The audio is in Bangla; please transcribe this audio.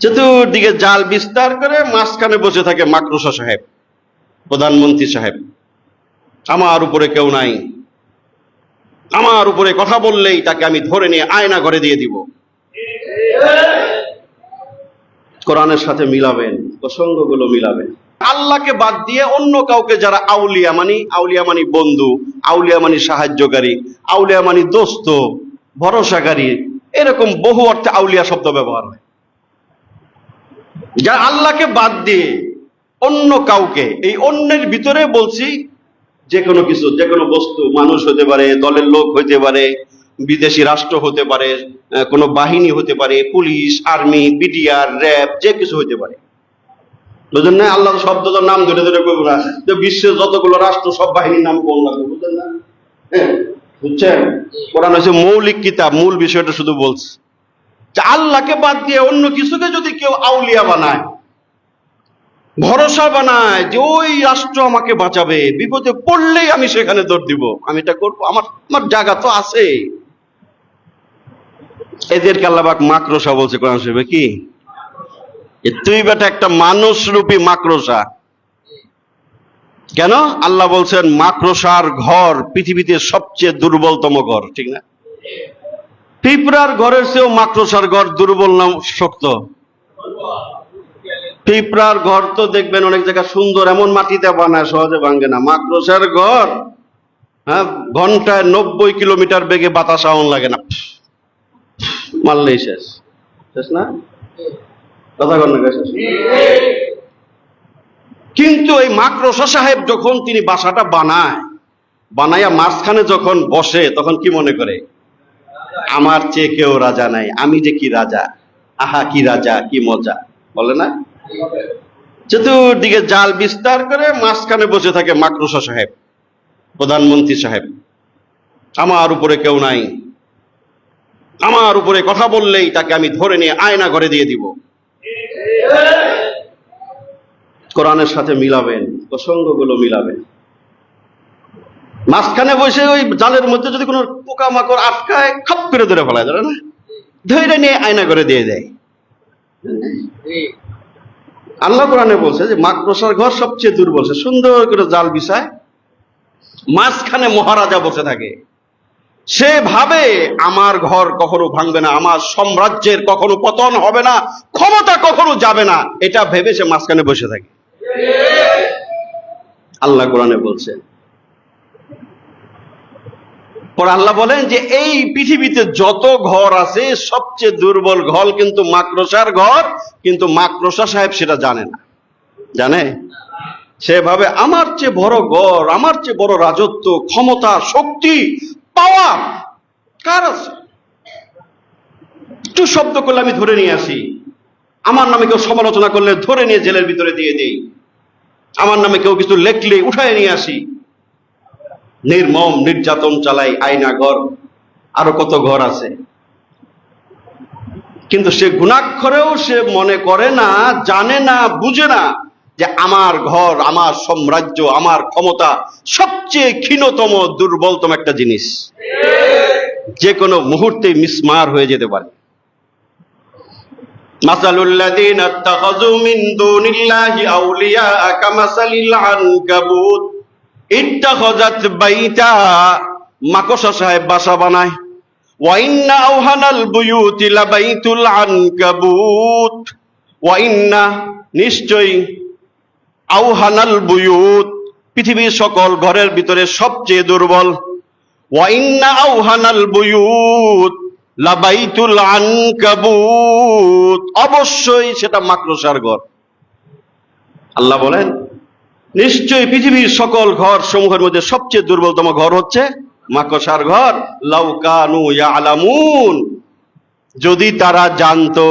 চতুর্দিকে জাল বিস্তার করে মাঝখানে বসে থাকে মাকরুসা সাহেব, প্রধানমন্ত্রী সাহেব। আমার উপরে কেউ নাই। আমার উপরে কথা বললেই তাকে আমি ধরে নিয়ে আয়না ঘরে দিয়ে দিব। কোরআনের সাথে মিলাবেন, প্রসঙ্গগুলো মিলাবেন। আল্লাহকে বাদ দিয়ে অন্য কাউকে যারা আউলিয়া মানি আউলিয়া মানি বন্ধু, আউলিয়া মানি সাহায্যকারী, আউলিয়া মানি দোস্ত, ভরসাকারী, এরকম বহু অর্থে আউলিয়া শব্দ ব্যবহার হয়। যারা আল্লাহকে বাদ দিয়ে অন্য কাউকে এই অন্যের ভিতরে বলছি যে কোনো কিছু যে কোনো বস্তু মানুষ হতে পারে দলের লোক হতে পারে বিদেশি রাষ্ট্র হতে পারে কোনো বাহিনী হতে পারে পুলিশ আর্মি বিডিআর র্যাব যে কিছু হতে পারে। বুঝলেন না? আল্লাহ শব্দ তো নাম ধরে ধরে করব না। যে বিশ্বের যতগুলো রাষ্ট্র সব বাহিনীর নাম কোন লাগবে? বুঝলেন না? হ্যাঁ, বুঝছেন? কোরআন হচ্ছে মৌলিক কিতাব মূল বিষয়টা শুধু বলছে। আল্লাহকে বাদ দিয়ে অন্য কিছুকে যদি কেউ আউলিয়া বানায়, ভরসা বানায় যে ওই রাষ্ট্র আমাকে বাঁচাবে, বিপদে পড়লেই আমি সেখানে দৌড় দিব, আমি এটা করব, আমার আমার জায়গা তো আছে। এদেরকে আল্লাহবাক মাকড়সা বলছে কোরআন শরীফে কি? তুই বেটা একটা মানুষ রূপী মাকড়সা। কেন? আল্লাহ বলছেন, মাকড়সার ঘর পৃথিবীতে সবচেয়ে দুর্বলতম ঘর, ঠিক না? পিঁপড়ার ঘরের চেয়েও মাকড়সার ঘর দুর্বল না শক্ত? পিঁপড়ার ঘর তো দেখবেন অনেক জায়গা সুন্দর, এমন মাটিতে বানায়, সহজে ভাঙ্গে না। মাকড়সার ঘর হ্যাঁ ঘন্টায় নব্বই কিলোমিটার বেগে বাতাস আউন লাগে না। মারলেই শেষ। শেষ না? কথা কিন্তু এই মাকড়সা সাহেব যখন তিনি বাসাটা বানায়, বানাইয়া মাঝখানে যখন বসে, তখন কি মনে করে? আমার চেয়ে কেউ রাজা নাই। আমি যে কি রাজা? আহা, কি রাজা, কি মজা। বলে না? চতুর্দিকে জাল বিস্তার করে মাঝখানে বসে থাকে মাকড়সা সাহেব, প্রধানমন্ত্রী সাহেব। আমার উপরে কেউ নাই। আমার উপরে কথা বললেই তাকে আমি ধরে নিয়ে আয়না ঘরে দিয়ে দিব। কোরআনের সাথে মিলাবেন, প্রসঙ্গগুলো মিলাবেন। মাঝখানে বসে ওই জালের মধ্যে যদি কোনো পোকামাকড় আটকায়, খাপ করে ধরে ফেলায়, ধরে না? ধরে নিয়ে আয়না করে দিয়ে দেয়। আল্লাহ কোরআনে বলছে যে মাকড়সার ঘর সবচেয়ে দুর্বল। সে সুন্দর করে জাল বিছায়, মাঝখানে মহারাজা বসে থাকে। সে ভাবে, আমার ঘর কখনো ভাঙবে না, আমার সাম্রাজ্যের কখনো পতন হবে না, ক্ষমতা কখনো যাবে না। এটা ভেবে সে মাঝখানে বসে থাকে। আল্লাহ কোরআনে বলছে পর আল্লাহ বলেন যে এই পৃথিবীতে যত ঘর আছে, সবচেয়ে দুর্বল ঘর কিন্তু মাকড়সার ঘর, কিন্তু মাকড়সা সাহেব সেটা জানে না। জানে? সেভাবে আমার চেয়ে বড় ঘর, আমার চেয়ে বড় রাজত্ব, ক্ষমতা, শক্তি পাওয়া কার আছে? একটু শব্দ করলে আমি ধরে নিয়ে আসি। আমার নামে কেউ সমালোচনা করলে ধরে নিয়ে জেলের ভিতরে দিয়ে দিই। আমার নামে কেউ কিছু লেখলে উঠায় নিয়ে আসি। নির্মম, নির্যাতন চালায় আয়না, ঘর, আরও কত ঘর আছে। কিন্তু সে গুণাক্ষরেও সে মনে করে না, জানে না, বুঝে না যে আমার ঘর, আমার সাম্রাজ্য, আমার ক্ষমতা সবচেয়ে ক্ষীণতম, দুর্বলতম একটা জিনিস। যে কোনো মুহূর্তে মিসমার হয়ে যেতে পারে। মাসালুল্লাদিন আউলিয়া মাকসা সাহেব বাসা বানায়। আওহানাল নিশ্চয়ই আওহানাল পৃথিবীর সকল ঘরের ভিতরে সবচেয়ে দুর্বল। ওয়াইন্না আওহানাল বুয়ুত লাবাইতুল আনকাবুত। অবশ্যই সেটা মাকড়সার ঘর। আল্লাহ বলেন নিশ্চয়ই পৃথিবীর সকল ঘর সমূহের মধ্যে সবচেয়ে দুর্বলতম ঘর হচ্ছে মাকসার ঘর। লাউকানু ইয়ালামুন। যদি তারা জানতো